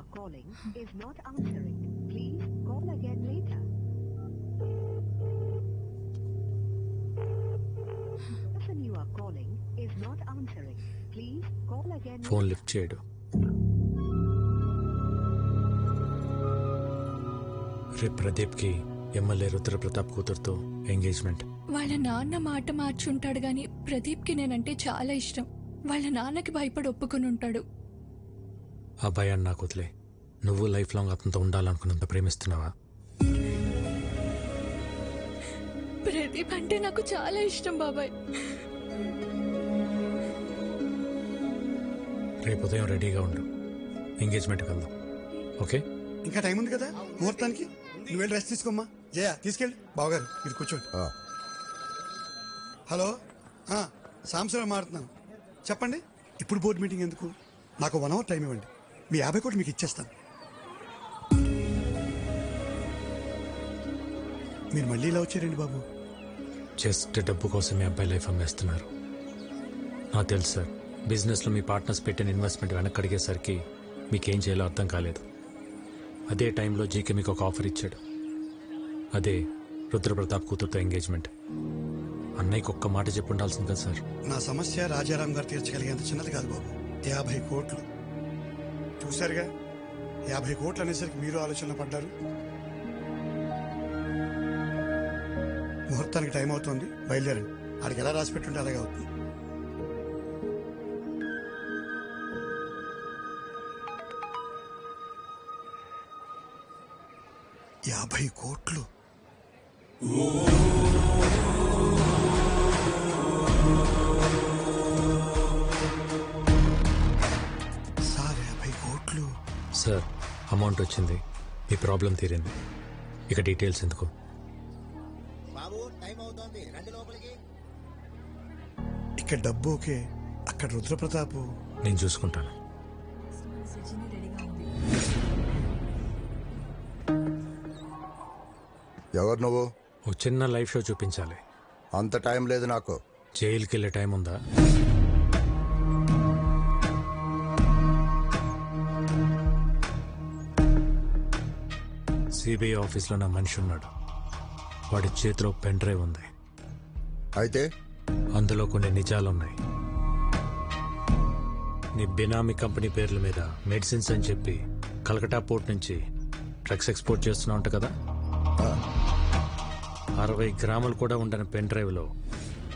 are calling is not answering. Please call again later. The person you are calling is not answering. Please call again phone later. Lift చేయడు రేపు ప్రదీప్కి MLA Rudra Pratap కూతురుతో engagement వాళ్ళ నాన్న మాట మార్చుంటాడు గాని ప్రదీప్కి నేనంటే చాలా ఇష్టం వాళ్ళ నాన్నకి భయపడి ఒప్పుకుని ఉంటాడు ఆ భయాన్ని నాకు వదిలే నువ్వు లైఫ్ లాంగ్ అతనితో ఉండాలనుకున్నంత ప్రేమిస్తున్నావా? ప్రదీప్ అంటే నాకు చాలా ఇష్టం బాబాయ్. రేపు ఉదయం రెడీగా ఉండు. ఎంగేజ్మెంట్కి వెళ్దాం. ఓకే? ఇంకా టైం ఉంది కదా? ముహూర్తానికి? నువ్వు వెళ్ళి రెస్ట్ తీసుకోమ్మా. జయ తీసుకెళ్ళి. బావగారు మీరు కూర్చోండి. హలో? ఆ, సాంబశివరావు మారుతున్నాను చెప్పండి. ఇప్పుడు బోర్డు మీటింగ్ ఎందుకు? నాకు వన్ అవర్ టైం ఇవ్వండి. మీ యాభై కోట్లు మీకు ఇచ్చేస్తాను. మీరు మళ్ళీ ఇలా వచ్చారండి బాబు? జస్ట్ డబ్బు కోసం మీ అబ్బాయి లైఫ్ అమ్మేస్తున్నారు. నాకు తెలుసు సార్ బిజినెస్లో మీ పార్ట్నర్స్ పెట్టిన ఇన్వెస్ట్మెంట్ వెనక్కి అడిగేసరికి మీకేం చేయాలో అర్థం కాలేదు. అదే టైంలో జీకే మీకు ఒక ఆఫర్ ఇచ్చాడు. అదే రుద్రప్రతాప్ కూతురుతో ఎంగేజ్మెంట్. అన్నయ్యకి ఒక్క మాట చెప్పి ఉండాల్సింది కదా సార్. నా సమస్య రాజారాం గారు తీర్చగలిగేంత చిన్నది కాదు బాబు. యాభై కోట్లు. చూశారుగా? యాభై కోట్లు అనేసరికి మీరు ఆలోచన పడ్డారు. ముహూర్తానికి టైం అవుతుంది. బయలుదేరండి. ఆడికి ఎలా రాసి పెట్టుంటే అలాగే అవుతుంది. యాభై కోట్లు. సార్ యాభై కోట్లు. సార్ అమౌంట్ వచ్చింది. మీ ప్రాబ్లం తీరింది. ఇక డీటెయిల్స్ ఎందుకు? ఇక్కడ డబ్బు ఓకే అక్కడ రుద్రప్రతాపు. నేను చూసుకుంటాను. ఎవరు నువ్వు? ఒక చిన్న లైవ్ షో చూపించాలి. అంత టైం లేదు నాకు. జైలుకి వెళ్ళే టైం ఉందా? సిబిఐ ఆఫీస్లో నా మనిషి ఉన్నాడు. వాడి చేతిలో పెన్ డ్రైవ్ ఉంది. అయితే? అందులో కొన్ని నిజాలున్నాయి. నీ బినామీ కంపెనీ పేర్ల మీద మెడిసిన్స్ అని చెప్పి కలకటా పోర్ట్ నుంచి డ్రగ్స్ ఎక్స్పోర్ట్ చేస్తున్నావు అంట కదా? అరవై గ్రాములు కూడా ఉండని పెన్ డ్రైవ్లో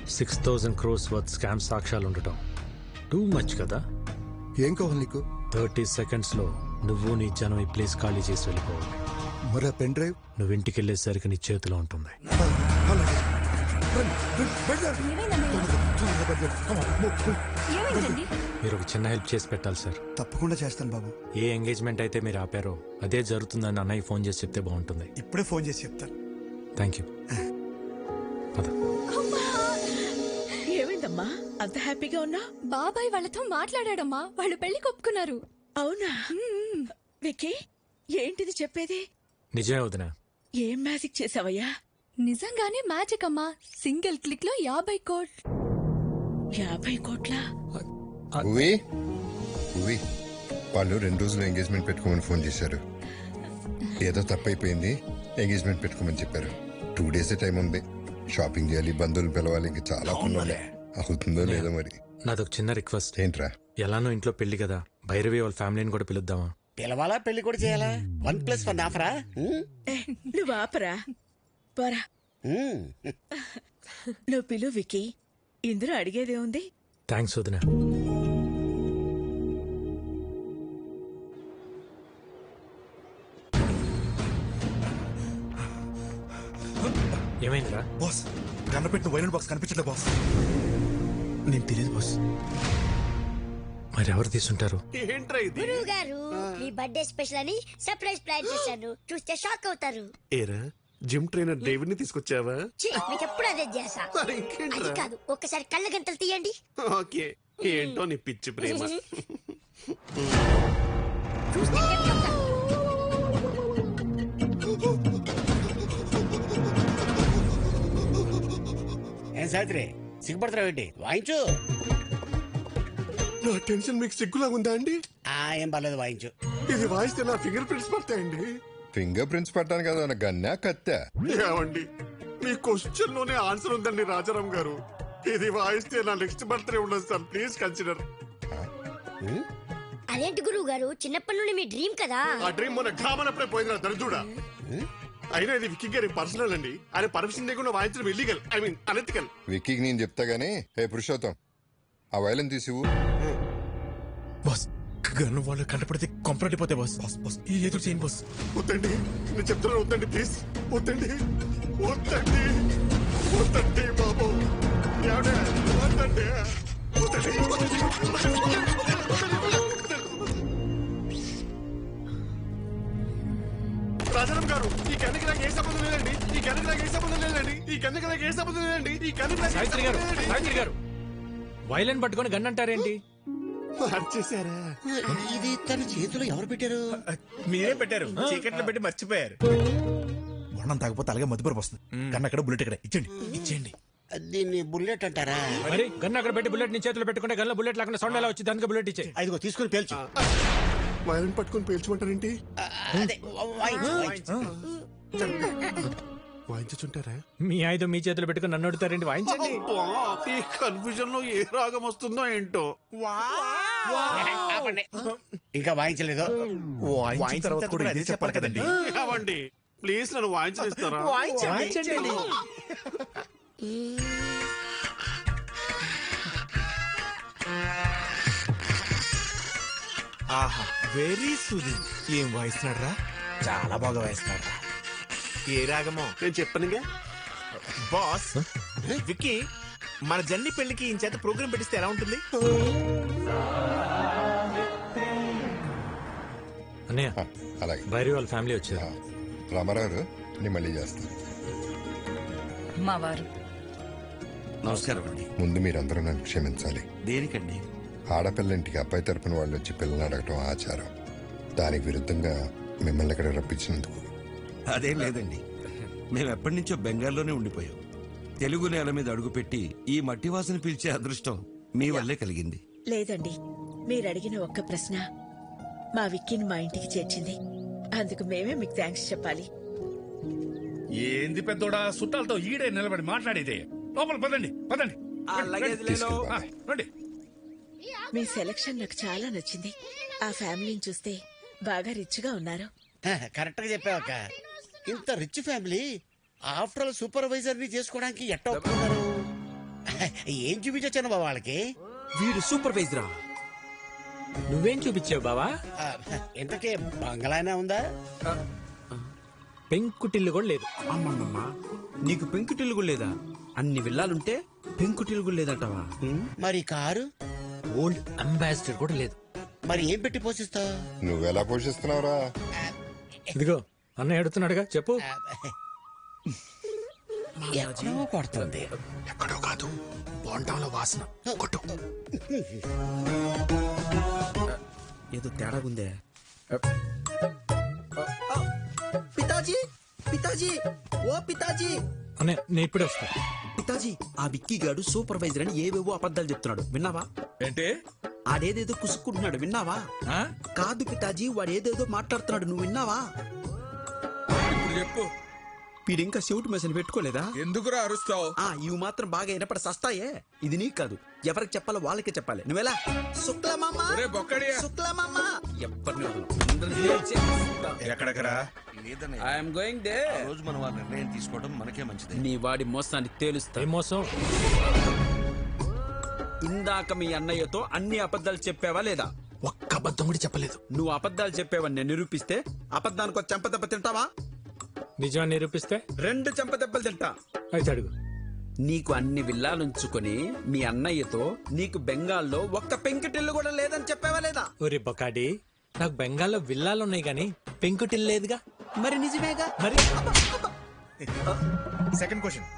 six thousand crores worth scam సాక్ష్యాలు ఉండటం. టూ మచ్ కదా? ఏం కావాలి నీకు? థర్టీ సెకండ్స్లో నువ్వు నీ జనం ఈ ప్లేస్ ఖాళీ చేసి వెళ్ళిపోవాలి. మరి ఆ పెన్ డ్రైవ్? నువ్వు ఇంటికి వెళ్ళేసరికి నీ చేతిలో ఉంటుంది. మీరు ఒక చిన్న హెల్ప్ చేసి పెట్టాలి సార్. తప్పకుండా చేస్తాను బాబు. ఏ ఎంగేజ్మెంట్ అయితే మీరు ఆపారో అదే జరుగుతుందని అన్నయ్య ఫోన్ చేసి చెప్తే బాగుంటుంది. ఇప్పుడే ఫోన్ చేసి చెప్తాను. Thank you. పద. ఏమైందమ్మా? అంత హ్యాపీగా ఉన్నా? బాబాయ్ వాళ్ళతో మాట్లాడాడమ్మా. వాళ్ళు పెళ్ళి కొప్పుకున్నారు. అవునా? విక్కీ ఏంటిది చెప్పేది? నిజమే వదిన. ఏం మ్యాజిక్ చేసావయ్యా? నిజంగానే మ్యాజిక్ అమ్మా. సింగిల్ క్లిక్లో యాభై కోట్. యాభై కోట్ల? ఉవి ఉవి వాళ్ళు రెండు రోజులు ఎంగేజ్మెంట్ పెట్టుకోమని ఫోన్ చేశారు. ఏదో తప్పైపోయింది. ఎంగేజ్మెంట్ పెట్టుకోమని చెప్పారు. టూ డేస్ టైం ఉంది. షాపింగ్ చేయాలి బంధువులు పిలవాలి ఇంకా చాలా పనులు అవుతుందో లేదో మరి. నాదొక చిన్న రిక్వెస్ట్ ఏంట్రా? ఎలానో ఇంట్లో పెళ్ళి కదా. భైరవి వాళ్ళ ఫ్యామిలీని కూడా పిలుద్దామా? పిలవాలా పెళ్ళి కూడా చేయాలా? వన్ ప్లస్ వన్ ఆఫరా నువ్వు ఆపరా. పోరా. నువ్వు పిలు విక్కీ. ఇందులో అడిగేదే ఉంది. థ్యాంక్స్ వదిన. ఏమైందిరా? బాస్ కన్నపెట్టిన వైరల్ బాక్స్ కనిపించట్లే బాస్ నేను తెలియదు బాస్ మరి ఎవరు తీసుంటారు? ఏంట్రా ఇది? గురువు గారు మీ బర్త్డే స్పెషల్ అని సర్ప్రైజ్ ప్లాన్ చేశాను. చూస్తే షాక్ అవుతారు. ఏరా జిమ్ ట్రైనర్ డేవిడ్ని తీసుకొచ్చావా? ఛీ, మీకు ఎప్పుడు అదే చేసా మరి అది ఇంకేంట్రా కాదు ఒక్కసారి కళ్ళ గంటలు తీయండి. ఓకే ఏంటో నీ పిచ్చి ప్రేమ. చూస్తే. ఏం సావిత్రి సిగ్గుపడతావు ఏంటి వాయించు. నా టెన్షన్ మీకు సిగ్గులా ఉందా అండి? ఆ ఏం పర్లేదు వాయించు. ఇది వాయిస్తే నా ఫింగర్ ప్రింట్స్ పడతాయండి. ఫింగర్ ప్రింట్స్ పట్టాను కదా నా గన్నా కత్తా? ఏమండి? మీ క్వశ్చన్లోనే ఆన్సర్ ఉందండి రాజారాం గారు. ఇది వాయిస్తే నా నెక్స్ట్ బర్త్డే ఉండదు సార్. Please consider. అదేంటి గురువు గారు? చిన్నప్పటి నుండి మీ డ్రీమ్ కదా. ఆ డ్రీమ్ మొన్న ఘామనప్పుడే పోయింది దరిద్రుడా అయినా ఇది విక్కీ గారి పర్సనల్ అండి. ఆయన పర్మిషన్ లేకుండా వాయించడం ఇల్లీగల్ ఐ మీన్ అనెతికల్ విక్కీకి నేను చెప్తా గానీ హే పురుషోత్తం ఆ వైలెన్ తీసివు. బాస్ గన్ను వాళ్ళు కంటపడితే కొంపరటిపోతే బాస్. Boss boss. ఈ ఎదురు చేయను బాస్. వద్దండి. నేను చెప్తున్నాను వద్దండి ప్లీజ్. వద్దండి. వద్దండి. వద్దండి బాబు? వద్దండి. రాజారాం గారు ఈ కన్నుకి నాకు ఏ సంబంధం లేదండి. ఈ కన్నుకి నాకు ఏ సంబంధం లేదండి. ఈ కన్నుకి నాకు ఏ సంబంధం లేదండి. ఈ కన్నుకి నాకు సావిత్రి గారు. సావిత్రి గారు. వైలెన్ పట్టుకొని గన్ అంటారేంటి? మార్చేశారా ఇది తన చేతిలో ఎవరు పెట్టారు? మీరే పెట్టారు. చీకట్లో పెట్టి మర్చిపోయారు. మొన్నం తాగపోతే అలాగే మధుపరపు వస్తుంది. కన్నా అక్కడ బుల్లెట్ ఇక్కడ. ఇచ్చండి ఇచ్చేయండి. దీన్ని బుల్లెట్ అంటారా? మరి గన్ అక్కడ పెట్టి బుల్లెట్ నీ చేతిలో పెట్టుకుంటే గన్లో బుల్లెట్ లేకుండా సౌండ్ ఎలా వచ్చింది? అందుకే బుల్లెట్ ఇచ్చే ఐదుగో తీసుకుని పేల్చు. వైలెన్ పట్టుకొని పేల్చమంటారేంటి? అదే. వాయించుంటారా మీ ఆయుధం మీ చేతిలో పెట్టుకుని నన్ను అడుగుతారేంటి? వాయించండి. ఈ కన్ఫ్యూజన్లో ఏ రాగం వస్తుందో ఏంటో? ఆపండి. ఇంకా వాయించలేదు. వాయించిన తర్వాత కూడా ఇదే చెప్పాలి కదండి. అవండి ప్లీజ్ నన్ను వాయించనిస్తారా? వాయించండి. ఆహా వెరీ సూదింగ్ ఏం వాయిస్తున్నాడు రా చాలా బాగా వాయిస్తున్నాడు రా ఏ రాగమో నేను చెప్పనుగా? బాస్ విక్కీ మన జన్ని పెళ్ళికి ఈ చేత ప్రోగ్రామ్ పెట్టిస్తే ఎలా ఉంటుంది? అన్నయ్య అలాగే. భైరి వాళ్ళ ఫ్యామిలీ వచ్చారు. రామారావు గారు, నేను మళ్ళీ చేస్తాను. మా వారు. నమస్కారం అండి. ముందు మీరందరూ నన్ను క్షమించాలి. దేనికండి? ఆడపిల్ల ఇంటికి అబ్బాయి తరపున వాళ్ళు వచ్చి పిల్లల్ని అడగటం ఆచారం. దానికి విరుద్ధంగా మిమ్మల్ని ఇక్కడ రప్పించినందుకు అదేం లేదండి. మేము ఎప్పటి నుంచో బెంగాల్లోనే ఉండిపోయాం. తెలుగు నేల మీద అడుగుపెట్టి ఈ మట్టి వాసన పీల్చే అదృష్టం మీ వల్లే కలిగింది. లేదండి. మీరు అడిగిన ఒక్క ప్రశ్న మా విక్కీని మా ఇంటికి చేర్చింది. అందుకు మేమే మీకు థ్యాంక్స్ చెప్పాలి. ఏంది పెద్దోడా? చుట్టాలతో ఈడే నిలబడి మాట్లాడేదే. లోపల పదండి పదండి. రండి మీ సెలక్షన్ నాకు చాలా నచ్చింది. ఆ ఫ్యామిలీని చూస్తే బాగా రిచ్గా ఉన్నారు. కరెక్ట్గా చెప్పావక్క ఇంత రిచ్ ఫ్యామిలీ? ఆఫ్టర్ ఆల్ సూపర్వైజర్ని చేసుకోవడానికి ఎట్ట ఒప్పుకున్నారు? ఏం చూపించొచ్చాను బాబా వాళ్ళకి? వీడు సూపర్వైజరా నువ్వేం చూపించావు బావా? ఇంతకీ బంగ్లానే ఉందా? పెంకుటిల్లు కూడా లేదు. అమ్మమ్మమ్మ నీకు పెంకుటిల్లు కూడా లేదా? అన్ని విల్లాలుంటే పెంకుటిల్లు కూడా లేదంటావా? మరి కారు? ఓల్డ్ అంబాసిడర్ కూడా లేదు. మరి ఏం పెట్టి పోషిస్తావు? నువ్వెలా పోషిస్తున్నావురా? ఇదిగో అన్నయ్య అడుగుతున్నాడుగా చెప్పు. ఎక్కడో కొడుతుంది. ఎక్కడో కాదు బోండంలో వాసన. కొట్టు. ఏదో తేడాగుందే పితాజీ పితాజీ ఓ పితాజీ. అన్నయ్య నేను ఇప్పుడే వస్తా. పితాజీ ఆ విక్కీ గాడు సూపర్వైజర్ అని ఏవేవో అబద్ధాలు చెప్తున్నాడు. విన్నావా? ఏంటి? ఆడేదేదో కుసుక్కుంటున్నాడు విన్నావా? ఆ? కాదు పితాజీ వాడు ఏదేదో మాట్లాడుతున్నాడు నువ్వు విన్నావా? చెప్పు. వీడు ఇంకా సెవుటి మెషిన్ పెట్టుకోలేదా? ఎందుకురా అరుస్తావు? ఆ ఇవి మాత్రం బాగా వినపడ సస్తాయే. ఇది నీకు కాదు. ఎవరికి చెప్పాలో వాళ్ళకే చెప్పాలి. నువ్వెలా శుక్లమామ శుక్లమామ ఎవరిని ఎక్కడెక్కడా ఐఎమ్ గోయింగ్ దే రోజు మనం ఆ నిర్ణయం తీసుకోవడం మనకే మంచిది. నీ వాడి మోసాన్ని తేలుస్తా. ఏం మోసం? ఇందాక మీ అన్నయ్యతో అన్ని అబద్ధాలు చెప్పావా లేదా? ఒక్క అబద్ధం కూడా చెప్పలేదు. నువ్వు అబద్ధాలు చెప్పావని నేను నిరూపిస్తే అబద్ధానికి ఒక చెంపదెబ్బ తింటావా? నిజాన్ని నిరూపిస్తే? రెండు చెంపదెబ్బలు తింటా. అయితే అడుగు. నీకు అన్ని విల్లాలుంచుకొని మీ అన్నయ్యతో నీకు బెంగాల్లో ఒక్క పెంకిటిల్లు కూడా లేదని చెప్పావా లేదా? ఒరే బొకాడి నాకు బెంగాల్లో విల్లాలు ఉన్నాయి కానీ పెంకుటిల్లు లేదుగా? మరి నిజమేగా? మరి? సెకండ్ క్వశ్చన్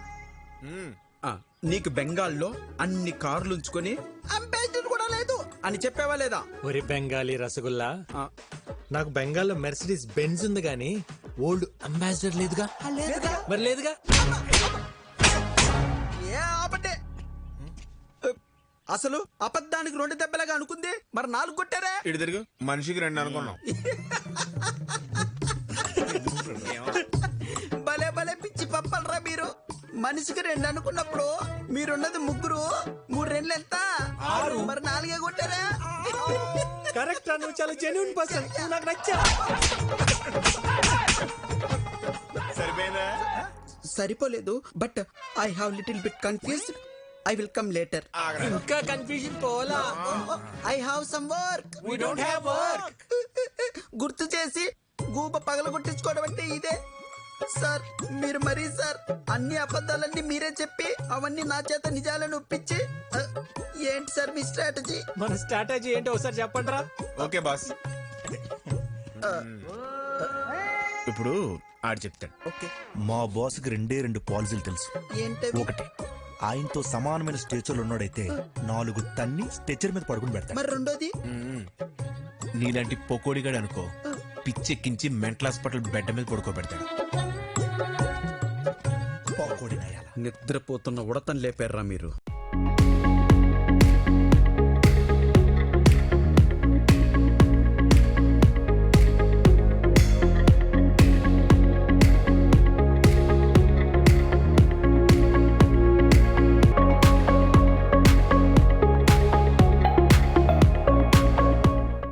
ఆ, నీకు బెంగాల్లో అన్ని కార్లు ఉంచుకొని కూడా లేదు అని చెప్పావా లేదా? ఒరే బెంగాలీ రసగుల్లా ఆ, నాకు బెంగాల్లో మెర్సిడీస్ బెంజ్ ఉంది కానీ ఓల్డ్ అంబాసిడర్ లేదుగా? మరి లేదుగా? ఏ ఆపండి. అసలు అబద్ధానికి రెండు దెబ్బలాగా అనుకుంది మరి నాలుగు కొట్టారా? ఇటు తిరుగు. మనిషికి రెండు అనుకున్నాం. భలే భలే పిచ్చి పప్పలరా మీరు. మనిషికి రెండు అనుకున్నప్పుడు మీరున్నది ముగ్గురు మూడు రెండు ఎంత? ఆరు. మరి నాలుగే కొట్టారా? కరెక్ట్ నువ్వు చాలా జెన్యున్ పర్సన్ నాకు నచ్చా సరిపోయిందా? సరిపోలేదు but I have little bit confused I will come later ఇంకా కన్ఫ్యూజన్ పోలా I have some work We don't have work. గుర్తు చేసి గూప పగల కొట్టించుకోవడం అంటే ఇదే. సార్ మీరు మరీ సార్ అన్ని అబద్ధాలన్నీ మీరే చెప్పి అవన్నీ నా చేత నిజాలను ఒప్పించి ఏంటి సార్ మీ స్ట్రాటజీ మన స్ట్రాటజీ ఏంటో ఒకసారి చెప్పండి రా ఓకే బాస్. ఇప్పుడు ఆడు చెప్తాడు. ఓకే. మా బాస్కి రెండే రెండు పాలసీలు తెలుసు. ఏంటవి? ఒకటి ఆయనతో సమానమైన స్టేచర్లు ఉన్నాడైతే నాలుగు తన్ని స్టేచర్ మీద పడుకుని పెడతాడు. మరి రెండోది? నీలాంటి పొకోడిగాడు అనుకో పిచ్చెక్కించి మెంటల్ హాస్పిటల్ బెడ్ మీద పడుకోబెడతాడు. పొకోడి నయాల. నిద్రపోతున్న ఉడతను లేపారా మీరు.